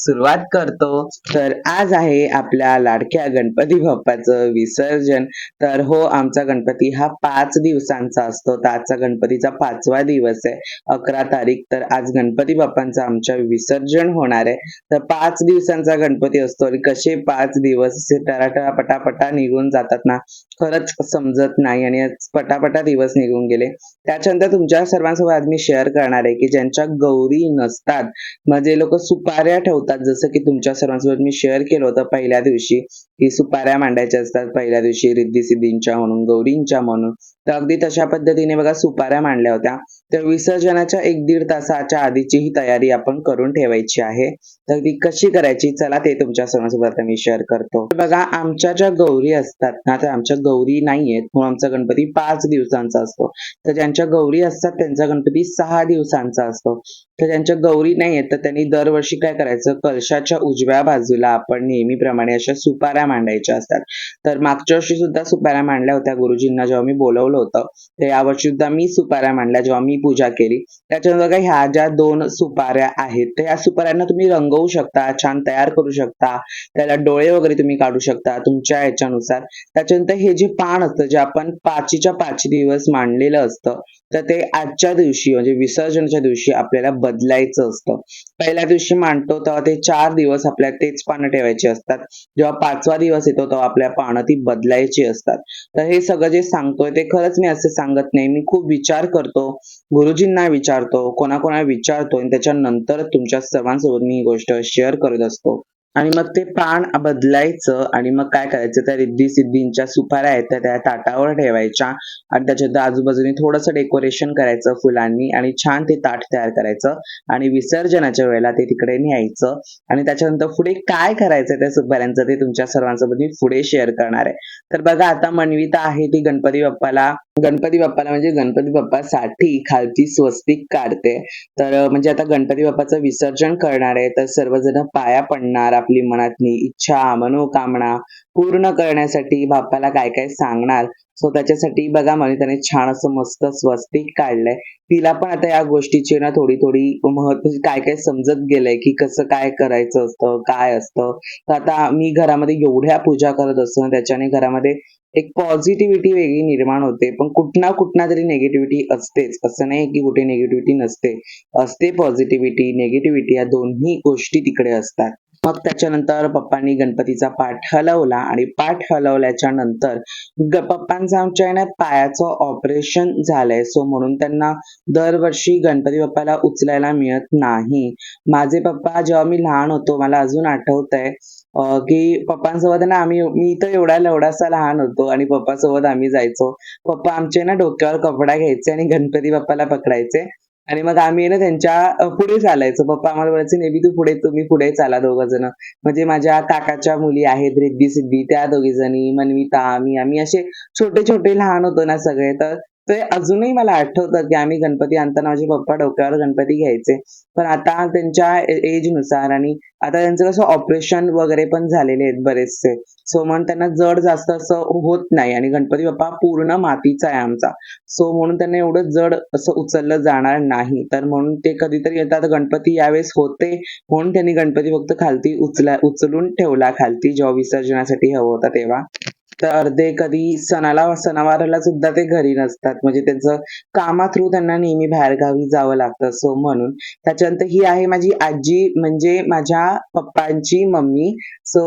सुरुवात करतो. तर आज आहे आपल्या लाडक्या गणपती बाप्पाचं विसर्जन. तर हो आमचा गणपती हा पाच दिवसांचा असतो. तर आजचा गणपतीचा पाचवा दिवस आहे. अकरा तारीख तर आज गणपती बाप्पांचं आमच्या विसर्जन होणार आहे. तर पाच दिवसांचा गणपती असतो आणि कसे पाच दिवस असे टराटरा पटापटा निघून जातात ना खरंच समजत नाही आणि पटापटा दिवस निघून गेले. त्याच्यानंतर तुमच्या सर्वांसोबत आज मी शेअर करणार आहे की ज्यांच्या गौरी नसतात म्हणजे लोक सुपाऱ्या ठेवतात. जसं की तुमच्या सर्वांसोबत मी शेअर केलं होतं पहिल्या दिवशी की सुपाऱ्या मांडायच्या असतात. पहिल्या दिवशी रिद्धी सिद्धींच्या म्हणून गौरींच्या म्हणून. तर अगदी तशा पद्धतीने बघा सुपाऱ्या मांडल्या होत्या. तर विसर्जनाच्या एक दीड तासाच्या आधीची ही तयारी आपण करून ठेवायची आहे. तर ती कशी करायची? चला ते तुमच्या सणासोबत मी शेअर करतो. बघा आमच्या ज्या गौरी असतात ना तर आमच्या गौरी नाहीयेत. म्हणून आमचा गणपती पाच दिवसांचा असतो. तर ज्यांच्या गौरी असतात त्यांचा गणपती सहा दिवसांचा असतो. तर ज्यांच्या गौरी नाही आहेत तर त्यांनी दरवर्षी काय करायचं? कलशाच्या उजव्या बाजूला आपण नेहमीप्रमाणे अशा सुपाऱ्या मांडायच्या असतात. तर मागच्या वर्षी सुद्धा सुपाऱ्या मांडल्या होत्या गुरुजींना जेव्हा मी बोलवलं होतं. तर यावर्षी सुद्धा मी सुपाऱ्या मांडल्या जेव्हा मी पूजा केली. त्याच्यानंतर बघा ह्या ज्या दोन सुपाऱ्या आहेत तर ह्या सुपाऱ्यांना तुम्ही रंगवू शकता छान तयार करू शकता. त्याला डोळे वगैरे तुम्ही काढू शकता तुमच्या ह्याच्यानुसार. त्याच्यानंतर हे जे पान असतं जे आपण पाचीच्या पाच दिवस मांडलेलं असतं तर ते आजच्या दिवशी म्हणजे विसर्जनाच्या दिवशी आपल्याला बदलायचं असतं. पहिल्या दिवशी मांडतो तेव्हा ते चार दिवस आपल्याला तेच पानं ठेवायची असतात. जेव्हा पाचवा दिवस येतो तेव्हा आपल्या पानं ती बदलायची असतात. तर हे सगळं जे सांगतोय ते खरंच मी असं सांगत नाही. मी खूप विचार करतो. गुरुजींना विचारतो. कोणाकोणा विचारतो. आणि त्याच्यानंतर तुमच्या सर्वांसोबत मी ही गोष्ट शेअर करत असतो. आणि मग ते पान बदलायचं आणि मग काय करायचं? त्या रिद्धी सिद्धींच्या सुपाऱ्या आहेत त्या त्या ताटावर ठेवायच्या आणि त्याच्या आजूबाजूने थोडंसं डेकोरेशन करायचं फुलांनी आणि छान ते ताट तयार करायचं आणि विसर्जनाच्या वेळेला ते तिकडे न्यायचं आणि त्याच्यानंतर पुढे काय करायचं त्या सुपाऱ्यांचं ते तुमच्या सर्वांसोबत मी पुढे शेअर करणार आहे. तर बघा आता मनविता आहे ती गणपती बाप्पाला गणपती बाप्पाला म्हणजे गणपती बाप्पासाठी खालची स्वस्तिक काढते. तर म्हणजे आता गणपती बाप्पाचं विसर्जन करणार आहे तर सर्वजण पाया पडणार आपली मनातली इच्छा मनोकामना पूर्ण करण्यासाठी बाप्पाला काय काय सांगणार? सो त्याच्यासाठी बघा म्हणे त्याने छान असं मस्त स्वस्तिक काढलंय. तिला पण आता या गोष्टीची ना थोडी थोडी महत्त्व काय काय समजत गेलंय की कसं काय करायचं असतं काय असतं. तर आता मी घरामध्ये एवढ्या पूजा करत असतो त्याच्याने घरामध्ये एक पॉझिटिव्हिटी वेगळी निर्माण होते पण कुठना कुठना तरी निगेटिव्हिटी असतेच असं नाही की कुठे निगेटिव्हिटी नसते. असते पॉझिटिव्हिटी निगेटिव्हिटी या दोन्ही गोष्टी तिकडे असतात. मग त्याच्यानंतर पप्पांनी गणपतीचा पाठ हलवला आणि पाठ हलवल्याच्या नंतर पप्पांचा आमच्या ना पायाचं ऑपरेशन झालंय. सो म्हणून त्यांना दरवर्षी गणपती बाप्पाला उचलायला मिळत नाही. माझे पप्पा जेव्हा मी लहान होतो मला अजून आठवत आहे की पप्पांसोबत ना आम्ही मी तर एवढा एवढासा लहान होतो आणि पप्पासोबत आम्ही जायचो. पप्पा आमचे ना डोक्यावर कपडा घ्यायचे आणि गणपती बाप्पाला पकडायचे. आणि मग आम्ही ना त्यांच्या अ, पुढे चालायचो. पप्पा आम्हाला बोलायचे नेहमी तू पुढे तुम्ही पुढे चाला दोघ जण. म्हणजे माझ्या काकाच्या मुली आहेत रिद्धी सिद्धी त्या दोघी जणी मनविता आम्ही आम्ही असे छोटे छोटे लहान होतो ना सगळे. तर ते अजूनही मला आठवतं की आम्ही गणपती आणताना माझे पप्पा डोक्यावर गणपती घ्यायचे. पण आता त्यांच्या एजनुसार आणि आता त्यांचं कसं ऑपरेशन वगैरे पण झालेले आहेत बरेचसे. सो म्हणून त्यांना जड जास्त असं होत नाही आणि गणपती बाप्पा पूर्ण मातीचा आहे आमचा. सो म्हणून त्यांना एवढं जड असं उचललं जाणार नाही. तर म्हणून ते कधीतरी येतात गणपती यावेळेस होते. म्हणून त्यांनी गणपती फक्त खालती उचला उचलून ठेवला खालती जेव्हा विसर्जनासाठी हवं होता तेव्हा. तर अर्धे कधी सणाला सणावाराला सुद्धा ते घरी नसतात. म्हणजे त्यांचं कामा थ्रू त्यांना नेहमी बाहेरगावी जावं लागतं सो म्हणून. त्याच्यानंतर ही आहे माझी आजी म्हणजे माझ्या पप्पांची मम्मी. सो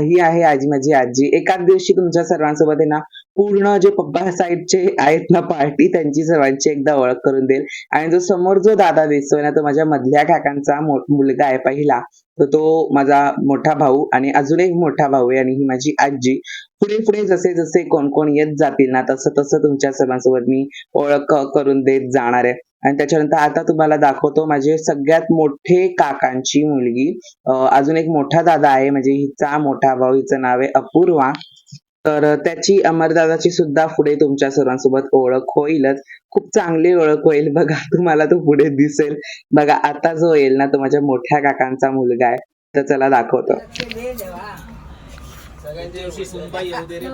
ही आहे आजी माझी आजी. एकाच दिवशी तुमच्या सर्वांसोबत आहे ना पूर्ण जे पप्पा साईडचे आहेत ना पार्टी त्यांची सर्वांची एकदा ओळख करून देईल. आणि जो समोर जो दादा दिसतोय ना तो माझ्या मधल्या काकांचा मुलगा आहे पहिला. तर तो माझा मोठा भाऊ आणि अजून एक मोठा भाऊ आहे आणि ही माझी आजी. पुढे पुढे जसे जसे कोण कोण येत जातील ना तसं तसं तुमच्या सर्वांसोबत मी ओळख करून देत जाणार आहे. आणि त्याच्यानंतर आता तुम्हाला दाखवतो माझे सगळ्यात मोठे काकांची मुलगी. अजून एक मोठा दादा आहे म्हणजे हिचा मोठा भाऊ हिचं नाव आहे अपूर्वा. तर त्याची अमरदादाची सुद्धा पुढे तुमच्या सर्वांसोबत ओळख होईलच. खूप चांगली ओळख होईल बघा तुम्हाला तो पुढे दिसेल. बघा आता जो येईल ना तो माझ्या मोठ्या काकांचा मुलगा आहे. तर चला दाखवतो. सगळ्यांच्या दिवशी सुनबाई येऊ दे रे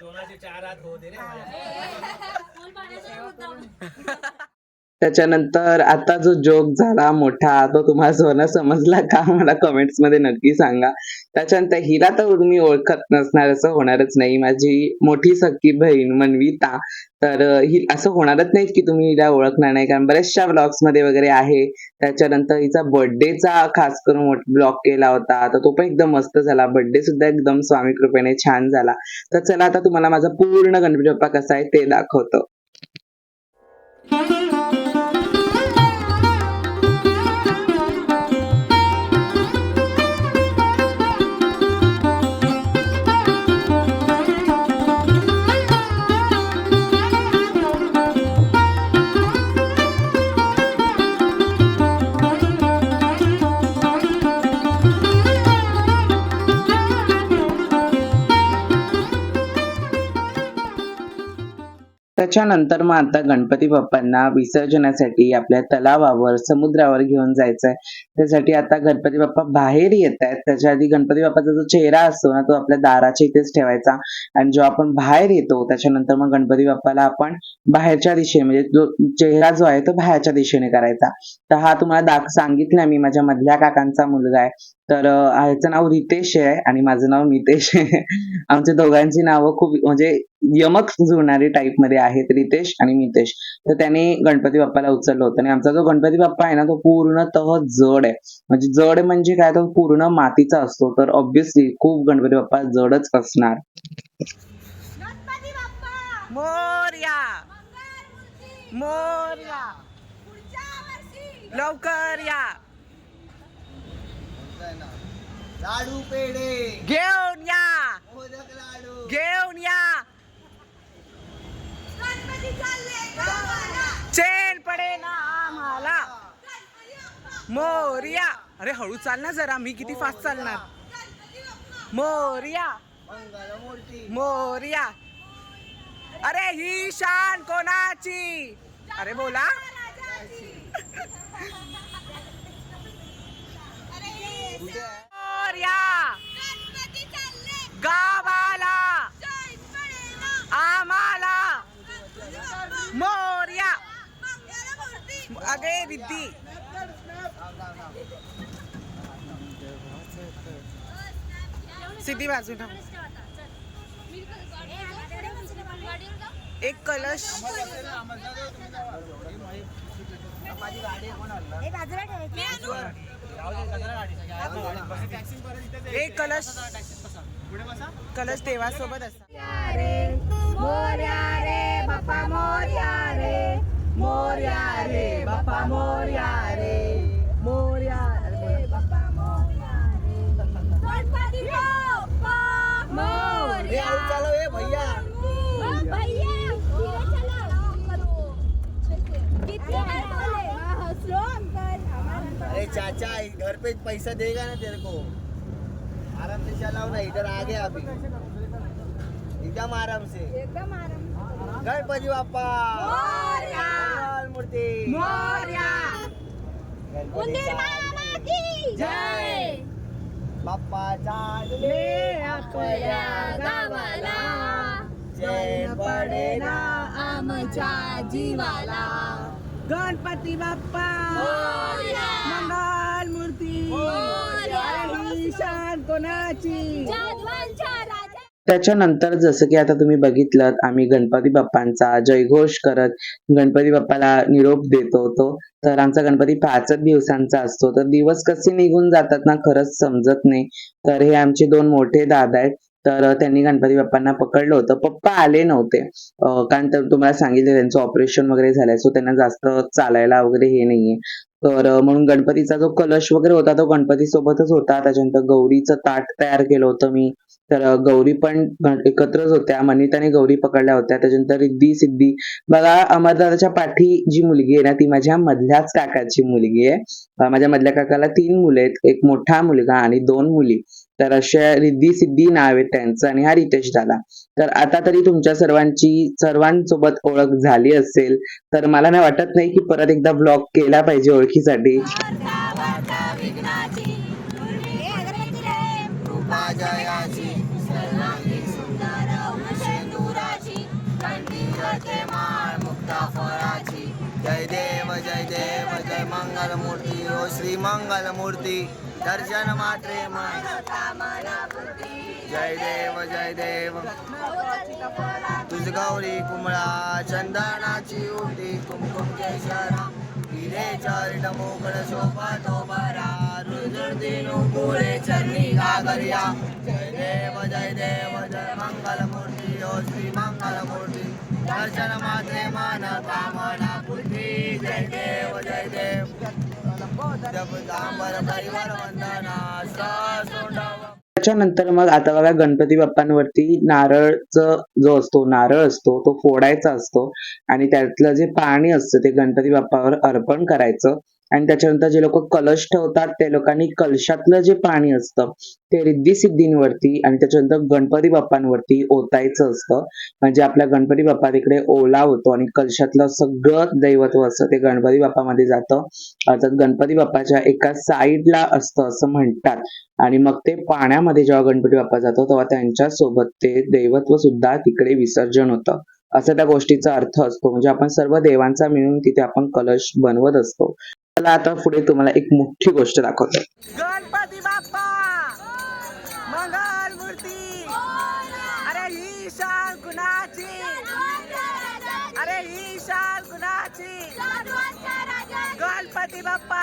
दोनाचे चार हात होऊ दे रे. त्याच्यानंतर आता जो जोक झाला मोठा तो तुम्हाला सर्वांना समजला का? मला कमेंट्समध्ये नक्की सांगा. त्याच्यानंतर हिला तर तुम्ही ओळखत नसणार असं होणारच नाही. माझी मोठी सख्खी बहीण मनविता तर ही असं होणारच नाही की तुम्ही हिला ओळखणार नाही. कारण बऱ्याचशा ब्लॉग्समध्ये वगैरे आहे. त्याच्यानंतर हिचा बर्थडेचा खास करून ब्लॉग केला होता. तर तो पण एकदम मस्त झाला. बर्थडे सुद्धा एकदम स्वामी कृपेने छान झाला. तर चला आता तुम्हाला माझा पूर्ण गणपती बाप्पा कसा आहे ते दाखवतो. त्याच्यानंतर मग आता गणपती बाप्पांना विसर्जनासाठी आपल्या तलावावर समुद्रावर घेऊन जायचंय. त्यासाठी आता गणपती बाप्पा बाहेर येत आहेत. त्याच्या आधी गणपती बाप्पाचा जो चेहरा असतो ना तो आपल्या दाराच्या इथेच ठेवायचा. आणि जो आपण बाहेर येतो त्याच्यानंतर मग गणपती बाप्पाला आपण बाहेरच्या दिशेने म्हणजे जो चेहरा जो आहे तो बाहेरच्या दिशेने करायचा. तर हा तुम्हाला दाख सांगितला मी. माझ्या मधल्या काकांचा मुलगा आहे. तर ह्याचं नाव रितेश आहे आणि माझं नाव मितेश आहे. आमच्या दोघांची नावं खूप म्हणजे यमक जुळणारी टाईपमध्ये आहेत रितेश आणि मितेश. तर त्याने गणपती बाप्पाला उचललं होतं आणि आमचा जो गणपती बाप्पा आहे ना तो पूर्णतः जड आहे. म्हणजे जड म्हणजे काय? तो पूर्ण मातीचा असतो. तर ऑब्विसली खूप गणपती बाप्पा जडच असणार. गणपती बाप्पा! मोर्या! मोर्या! पुढच्या वर्षी! लवकर या! लाडू पेढे. घेऊन या. मोदक लाडू. घेऊन या. चेन पडे ना आम्हाला. मोर्या. अरे हळू चाल ना जरा. मी किती फास्ट चालणार? मोर्या. मोर्या. अरे ही शान कोणाची? अरे बोला राजाची अरे मोर्या गणपती चालले गावाला जय पडेला आम्हाला गणपती बाप्पा मोर्या मंगलमूर्ती अगे रिद्धी सिद्धी बाजू ना एक कलश. एक कलश. कलश देवासोबत असतात चलो ए भैया. अरे चाचा घर पे पैसा देगा ना तेरे को. आराम से चलाओ ना इधर आगे अभी. एकदम आराम से. एकदम आराम गणपती मोरया! मूर्ती. जय. बाप्पा चालले आपल्या गावाला. चैन पडे ना आमच्या जीवाला. गणपती बाप्पा! मंगल मूर्ती शान कोणाची? त्याच्यानंतर जसं की आता तुम्ही बघितलं आम्ही गणपती बाप्पांचा जयघोष करत गणपती बाप्पाला निरोप देतो तो तर आमचा गणपती पाचच दिवसांचा असतो. तर दिवस कसे निघून जातात ना खरंच समजत नाही. तर हे आमचे दोन मोठे दादा आहेत. तर त्यांनी गणपती बाप्पांना पकडलं होतं. पप्पा आले नव्हते. कारण तर तुम्हाला सांगितलं त्यांचं ऑपरेशन वगैरे झालंय. सो त्यांना जास्त चालायला वगैरे हे नाहीये. तर म्हणून गणपतीचा जो कलश वगैरे होता तो गणपती सोबतच होता. त्याच्यानंतर गौरीचं ताट तयार केलं होतं मी. तर गौरी पण एकत्रच होत्या. मनिताने गौरी पकडल्या होत्या. त्याच्यानंतर रिद्धी सिद्धी. बघा अमरदादाच्या पाठी जी मुलगी आहे ना ती माझ्या मधल्याच काकाची मुलगी आहे. माझ्या मधल्या काकाला तीन मुले आहेत. एक मोठा मुलगा आणि दोन मुली. तर अशा रिद्धी सिद्धी नाव आहे त्यांचं आणि हा रितेश दादा. तर आता तरी तुमच्या सर्वांची सर्वांसोबत ओळख झाली असेल तर मला नाही वाटत नाही की परत एकदा ब्लॉग केला पाहिजे ओळखीसाठी. जय देव जय देव जय मंगल मूर्ती ओ श्री मंगल मूर्ती दर्शन मात्रे जय देव जय देव। तुझ गौरी कुमळा चंदनाची उठी कुमकुम केशरा हिरे चरण मोकळ शोभा तो बरा। रुजळती नुपुरे चरणी गागरिया जय देव जय देव जय मंगल मूर्ती ओ श्री मंगल मूर्ती दर्शन मात्रे मन कामना बुद्धी। जय देव जय देव। त्याच्यानंतर मग आता बघा गणपती बाप्पांवरती नारळचं जो असतो नारळ असतो तो फोडायचा असतो. आणि त्यातलं जे पाणी असतं ते गणपती बाप्पावर अर्पण करायचं. आणि त्याच्यानंतर जे लोक कलश ठेवतात ते लोकांनी कलशातलं जे पाणी असतं ते रिद्धी सिद्धींवरती आणि त्याच्यानंतर गणपती बाप्पांवरती ओतायचं असतं. म्हणजे आपल्या गणपती बाप्पा तिकडे ओला होतो आणि कलशातलं सगळं दैवत्व असतं ते गणपती बाप्पामध्ये जातं. अर्थात गणपती बाप्पाच्या एका साईडला असतं असं म्हणतात. आणि मग ते पाण्यामध्ये जेव्हा गणपती बाप्पा जातो तेव्हा त्यांच्यासोबत ते दैवत्व सुद्धा तिकडे विसर्जन होतं. असं त्या गोष्टीचा अर्थ असतो. म्हणजे आपण सर्व देवांचा मिळून तिथे आपण कलश बनवत असतो. चला आता पुढे तुम्हाला एक मोठी गोष्ट दाखवतो. गणपती बाप्पा! मंगल मूर्ती! अरे ही शाल कुणाची? अरे ही शाल कुणाची? गणपती बाप्पा!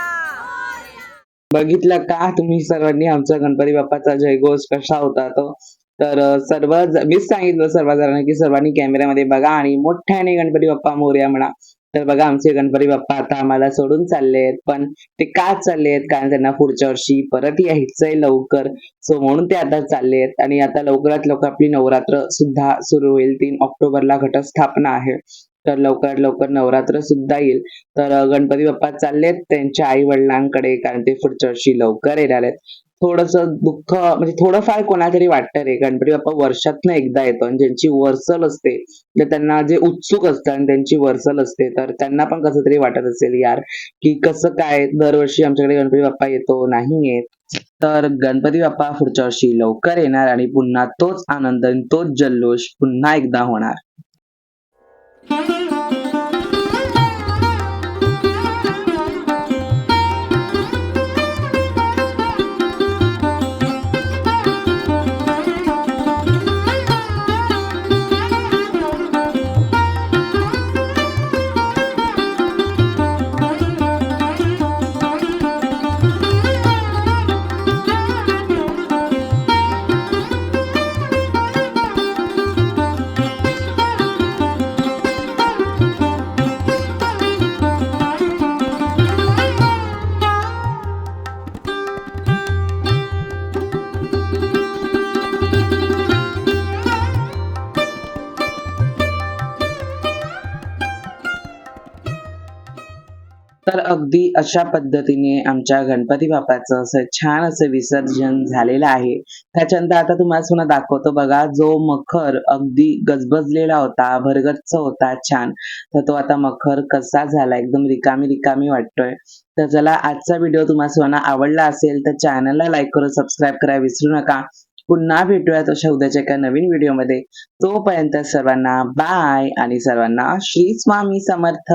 बघितलं का तुम्ही सर्वांनी? आमचा गणपती बाप्पाचा जयघोष कसा होता तो? तर सर्व मीच सांगितलं सर्व जणांना की सर्वांनी कॅमेऱ्यामध्ये बघा आणि मोठ्याने गणपती बाप्पा मोर्या म्हणा. तर बघा आमचे गणपती बाप्पा आता आम्हाला सोडून चाललेत पण ते का चाललेत? कारण त्यांना पुढच्या वर्षी परत यायचंय लवकर. सो म्हणून ते आता चाललेत. आणि आता लवकरात लवकर आपली नवरात्र सुद्धा सुरू होईल. तीन ऑक्टोबरला घटस्थापना आहे. तर लवकरात लवकर नवरात्र सुद्धा येईल. तर गणपती बाप्पा चाललेत. त्यांच्या आई वडिलांकडे कारण ते पुढच्या वर्षी लवकर येणार आहेत. थोडस दुःख म्हणजे थोडंफार कोणाला तरी वाटतं रे. गणपती बाप्पा वर्षातनं एकदा येतो आणि ज्यांची वर्सल असते तर त्यांना जे उत्सुक असतं आणि त्यांची वर्सल असते तर त्यांना पण कसं तरी वाटत असेल यार की कसं काय दरवर्षी आमच्याकडे गणपती बाप्पा येतो नाही येत. तर गणपती बाप्पा पुढच्या वर्षी लवकर येणार आणि पुन्हा तोच आनंद आणि तोच जल्लोष पुन्हा एकदा होणार. तर अगदी अशा पद्धतीने आमच्या गणपती बाप्पाचं असं छान असं विसर्जन झालेलं आहे. त्याच्यानंतर आता तुम्हाला सुद्धा दाखवतो बघा जो मखर अगदी गजबजलेला होता भरगच्च होता छान. तर तो आता मखर कसा झाला एकदम रिकामी रिकामी वाटतोय. तर चला आजचा व्हिडिओ तुम्हाला सुद्धा आवडला असेल तर चॅनलला लाईक करून सबस्क्राईब करायला विसरू नका. पुन्हा भेटूयात अशा उद्याच्या एका नवीन व्हिडिओमध्ये. तोपर्यंत सर्वांना बाय आणि सर्वांना श्री स्वामी समर्थ.